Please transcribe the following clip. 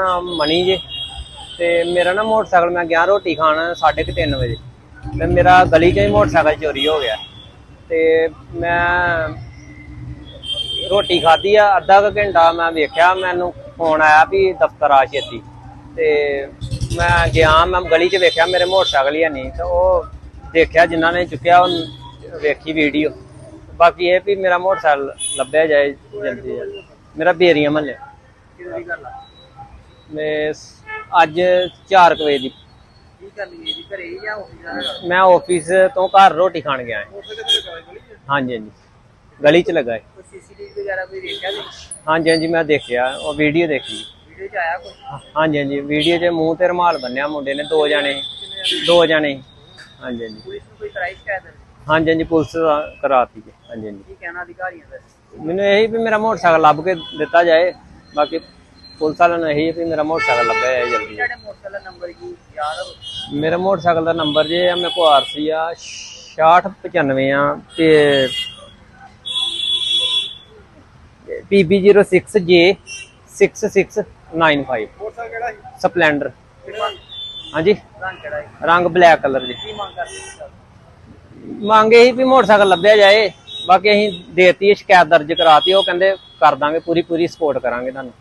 ਨਾਮ ਮਣੀ ਜੀ। ਤੇ ਮੇਰਾ ਨਾ ਮੋਟਰਸਾਈਕਲ, ਮੈਂ ਗਿਆ ਰੋਟੀ ਖਾਣ 3:30 ਵਜੇ। ਤੇ ਮੇਰਾ ਗਲੀ 'ਚ ਹੀ ਮੋਟਰਸਾਈਕਲ ਚੋਰੀ ਹੋ ਗਿਆ। ਤੇ ਮੈਂ ਰੋਟੀ ਖਾਧੀ ਆ, ਅੱਧਾ ਕੁ ਘੰਟਾ ਮੈਂ ਵੇਖਿਆ, ਮੈਨੂੰ ਫੋਨ ਆਇਆ ਵੀ ਦਫ਼ਤਰ ਆ ਛੇਤੀ। ਤੇ ਮੈਂ ਗਿਆ, ਮੈਂ ਗਲੀ 'ਚ ਵੇਖਿਆ, ਮੇਰੇ ਮੋਟਰਸਾਈਕਲ ਹੀ ਹੈ ਨਹੀਂ। ਤੇ ਉਹ ਦੇਖਿਆ, ਜਿਨ੍ਹਾਂ ਨੇ ਚੁੱਕਿਆ, ਉਹ ਵੇਖੀ ਵੀਡੀਓ। ਬਾਕੀ ਇਹ ਵੀ ਮੇਰਾ ਮੋਟਰਸਾਈਕਲ ਲੱਭਿਆ ਜਾਏ ਜਲਦੀ ਜਲਦੀ। ਮੇਰਾ ਬੇਰੀਆ ਮਹੱਲੇ ਕਿਹਦੀ ਗੱਲ ਆ? ਮੈਂ ਅੱਜ 4 ਵਜੇ ਦੀ ਕੀ ਕਰ ਲਈ ਜੀ? ਘਰੇ ਹੀ ਜਾਂ ਆਫਿਸ ਜਾਣਾ ਮੈਂ ਆਫਿਸ ਤੋਂ ਘਰ ਰੋਟੀ ਖਾਣ ਗਿਆ ਹਾਂ। ਹਾਂਜੀ ਹਾਂਜੀ। ਗਲੀ 'ਚ ਲੱਗਾ ਹੈ ਸੀਸੀਟੀਵੀ ਵਗੈਰਾ ਕੋਈ ਦੇਖਿਆ ਨਹੀਂ ਹਾਂਜੀ ਹਾਂਜੀ ਮੈਂ ਦੇਖਿਆ। ਉਹ ਵੀਡੀਓ ਦੇਖੀ। ਵੀਡੀਓ ਚ ਆਇਆ ਕੋਈ? ਹਾਂਜੀ ਹਾਂਜੀ। ਵੀਡੀਓ 'ਚ ਮੂੰਹ ਤੇ ਰੁਮਾਲ ਬੰਨਿਆ ਮੁੰਡੇ ਨੇ ਦੋ ਜਣੇ। ਦੋ ਜਣੇ। ਹਾਂਜੀ ਹਾਂਜੀ। ਪੁਲਿਸ ਨੂੰ ਕੋਈ ਕਰਾਈ ਸ਼ਿਕਾਇਤ ਹਾਂਜੀ ਹਾਂਜੀ। ਪੁਲਿਸ ਕਰਾਤੀ ਜੀ। ਹਾਂਜੀ ਹਾਂਜੀ। ਕੀ ਕਹਿਣਾ ਅਧਿਕਾਰੀਆਂ ਦਾ? ਮੈਨੂੰ ਇਹੀ ਵੀ ਮੇਰਾ ਮੋਟਰਸਾਈਕਲ ਲੱਭ ਕੇ ਦਿੱਤਾ ਜਾਏ। ਬਾਕੀ ਪੁਲਿਸ ਵਾਲਿਆਂ ਨੂੰ ਇਹੀ ਵੀ ਮੇਰਾ ਮੋਟਰਸਾਈਕਲ ਲੱਭਿਆ ਜਾਏ ਜਲਦੀ। ਤੁਹਾਡੇ ਮੋਟਰਸਾਈਕਲ ਦਾ ਨੰਬਰ ਕੀ ਯਾਦ ਮੇਰਾ ਮੋਟਰਸਾਈਕਲ ਦਾ ਨੰਬਰ ਜੇ ਆ ਮੇਰੇ ਕੋਲ ਆਰਸੀ ਆ 6695 ਆ ਤੇ PB06J 6695 ਮੋਟਰਸਾਈਕਲ ਕਿਹੜਾ ਸੀ? ਸਪਲੈਂਡਰ। ਹਾਂਜੀ? ਰੰਗ ਕਿਹੜਾ ਸੀ? ਰੰਗ ਬਲੈਕ ਕਲਰ ਜੀ। ਕੀ ਮੰਗ ਕਰਦੇ ਮੰਗੇ ਹੀ ਵੀ ਮੋਟਰਸਾਈਕਲ ਲੱਭਿਆ ਜਾਏ। ਬਾਕੀ ਅਸੀਂ ਦੇਤੀ ਸ਼ਿਕਾਇਤ ਦਰਜ ਕਰਾਤੀ ਉਹ ਕਹਿੰਦੇ ਕਰ ਦਾਂਗੇ ਪੂਰੀ ਪੂਰੀ ਸਪੋਰਟ ਕਰਾਂਗੇ ਤੁਹਾਨੂੰ।